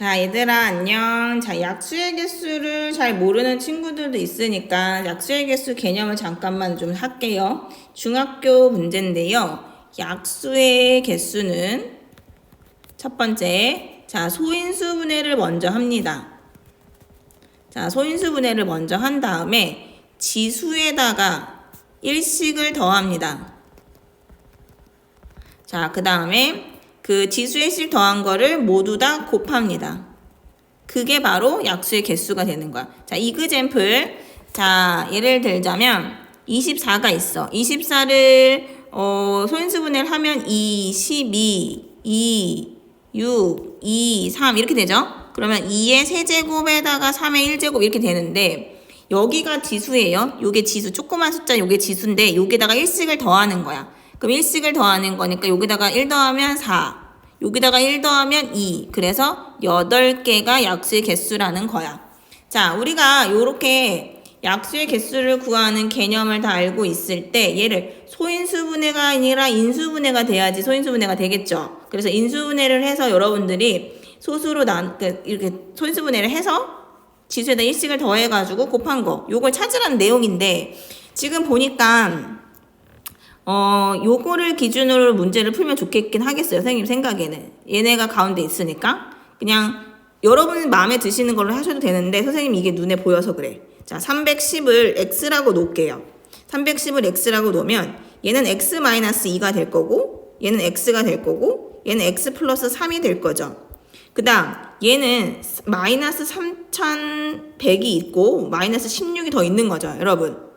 자, 얘들아, 안녕. 자, 약수의 개수를 잘 모르는 친구들도 있으니까 약수의 개수 개념을 잠깐만 좀 할게요. 중학교 문제인데요. 약수의 개수는 첫 번째, 자, 소인수 분해를 먼저 합니다. 자, 소인수 분해를 먼저 한 다음에 지수에다가 일식을 더합니다. 자, 그 다음에 그 지수의 식 더한 거를 모두 다 곱합니다. 그게 바로 약수의 개수가 되는 거야. 자, 이그젠플. 자, 예를 들자면 24가 있어. 24를 어, 소인수분해를 하면 2, 12, 2, 6, 2, 3 이렇게 되죠? 그러면 2의 세제곱에다가 3의 1제곱 이렇게 되는데 여기가 지수예요. 요게 지수 조그만 숫자 요게 지수인데 여기다가 1씩을 더하는 거야. 그럼 1씩을 더하는 거니까 여기다가 1 더하면 4. 여기다가 1 더하면 2. 그래서 8개가 약수의 개수라는 거야. 자, 우리가 요렇게 약수의 개수를 구하는 개념을 다 알고 있을 때 얘를 소인수분해가 아니라 인수분해가 돼야지 소인수분해가 되겠죠. 그래서 인수분해를 해서 여러분들이 소수로 난, 그 이렇게 소인수분해를 해서 지수에다 1씩을 더해가지고 곱한 거. 요걸 찾으라는 내용인데 지금 보니까 어, 요거를 기준으로 문제를 풀면 좋겠긴 하겠어요. 선생님 생각에는. 얘네가 가운데 있으니까. 그냥 여러분 마음에 드시는 걸로 하셔도 되는데 선생님 이게 눈에 보여서 그래. 자, 310을 x라고 놓을게요. 310을 x라고 놓으면 얘는 x-2가 될 거고 얘는 x가 될 거고 얘는 x 플러스 3이 될 거죠. 그 다음 얘는 마이너스 3100이 있고 마이너스 16이 더 있는 거죠. 여러분.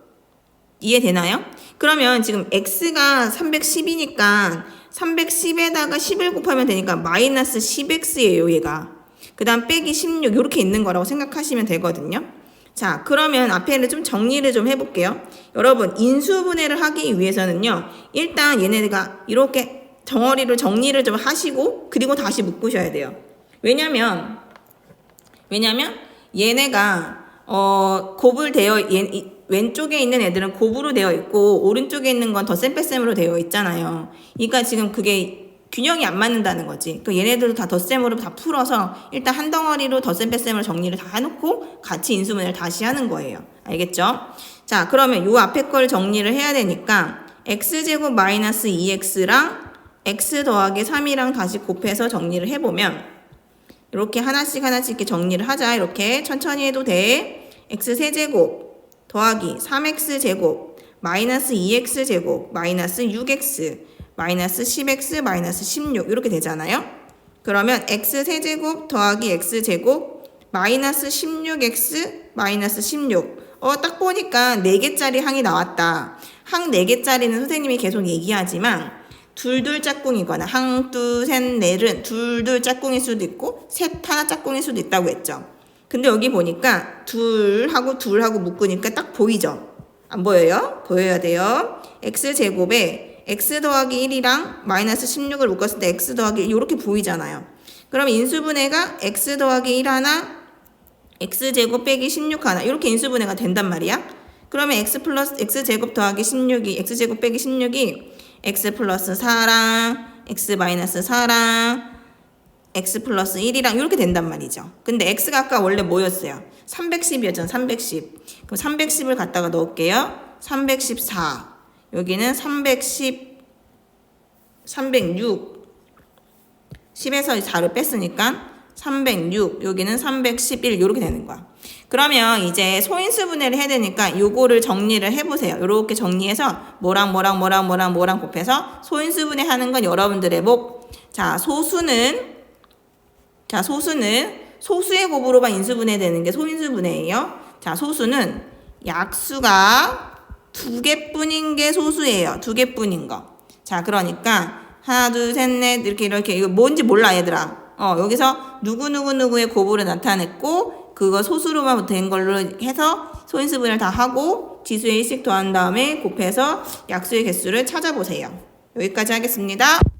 이해되나요? 그러면 지금 x가 310이니까 310에다가 10을 곱하면 되니까 마이너스 10x예요, 얘가. 그 다음 빼기 16 이렇게 있는 거라고 생각하시면 되거든요. 자, 그러면 앞에는 좀 정리를 좀 해볼게요. 여러분, 인수분해를 하기 위해서는요. 일단 얘네가 이렇게 덩어리를 정리를 좀 하시고 그리고 다시 묶으셔야 돼요. 왜냐면 왜냐면 얘네가 어 곱을 되어 왼쪽에 있는 애들은 곱으로 되어 있고 오른쪽에 있는 건 덧셈 빼셈으로 되어 있잖아요. 그러니까 지금 그게 균형이 안 맞는다는 거지. 그 얘네들도 다 덧셈으로 다 풀어서 일단 한 덩어리로 덧셈 빼셈을 정리를 다 해놓고 같이 인수분해를 다시 하는 거예요. 알겠죠? 자, 그러면 요 앞에 걸 정리를 해야 되니까 x제곱 마이너스 2x랑 x 더하기 3이랑 다시 곱해서 정리를 해보면 이렇게 하나씩 하나씩 이렇게 정리를 하자. 이렇게 천천히 해도 돼. x 세제곱 더하기 3x 제곱 마이너스 2x 제곱 마이너스 6x 마이너스 10x 마이너스 16 이렇게 되잖아요. 그러면 x 세제곱 더하기 x 제곱 마이너스 16x 마이너스 16 어, 딱 보니까 4개짜리 항이 나왔다. 항 4개짜리는 선생님이 계속 얘기하지만 둘둘 짝꿍이거나 항, 둘, 셋, 넷은 둘둘 짝꿍일 수도 있고 셋 하나 짝꿍일 수도 있다고 했죠. 근데 여기 보니까 둘하고 둘하고 묶으니까 딱 보이죠? 안 보여요? 보여야 돼요. x제곱에 x 더하기 1이랑 마이너스 16을 묶었을 때 x 더하기 1 이렇게 보이잖아요. 그럼 인수분해가 x 더하기 1 하나 x제곱 빼기 16 하나 이렇게 인수분해가 된단 말이야. 그러면 x 플러스 x제곱 더하기 16이 x제곱 빼기 16이 x 플러스 4랑 x 마이너스 4랑 x 플러스 1이랑 이렇게 된단 말이죠. 근데 x가 아까 원래 뭐였어요? 310이었잖아. 310. 그럼 310을 갖다가 넣을게요. 314. 여기는 310 306 10에서 4를 뺐으니까 306 여기는 311 이렇게 되는 거야. 그러면 이제 소인수 분해를 해야 되니까 요거를 정리를 해보세요. 이렇게 정리해서 뭐랑 뭐랑 뭐랑 뭐랑 뭐랑 곱해서 소인수 분해하는 건 여러분들의 목. 자 소수는 자 소수는 소수의 곱으로만 인수분해 되는 게 소인수분해예요. 자 소수는 약수가 두 개뿐인 게 소수예요. 두 개뿐인 거. 자 그러니까 하나 둘 셋 넷 이렇게 이렇게 이거 뭔지 몰라 얘들아. 어 여기서 누구 누구 누구의 곱으로 나타냈고 그거 소수로만 된 걸로 해서 소인수분해를 다 하고 지수의 일씩 더한 다음에 곱해서 약수의 개수를 찾아보세요. 여기까지 하겠습니다.